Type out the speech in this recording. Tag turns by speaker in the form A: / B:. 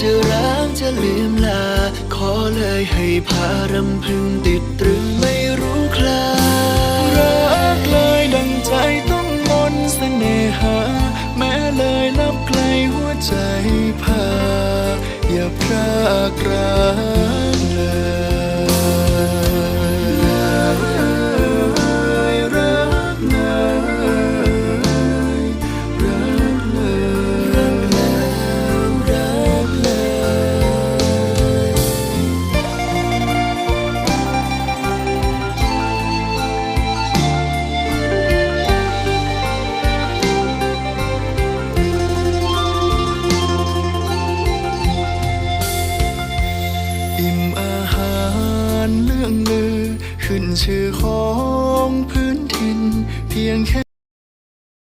A: จะรเลยจะรักจะลืมลา ขอเลยให้พารำพึงติดตรึงไม่รู้คลาร
B: ักเลยดังใจต้องมนต์เสน่หา แม้เลยลับไกลหัวใจพา อย่าพรากรัก อิ่มอาหารเรื่องลือ ขึ้นชื่อของพื้นถิ่นเพียงแค่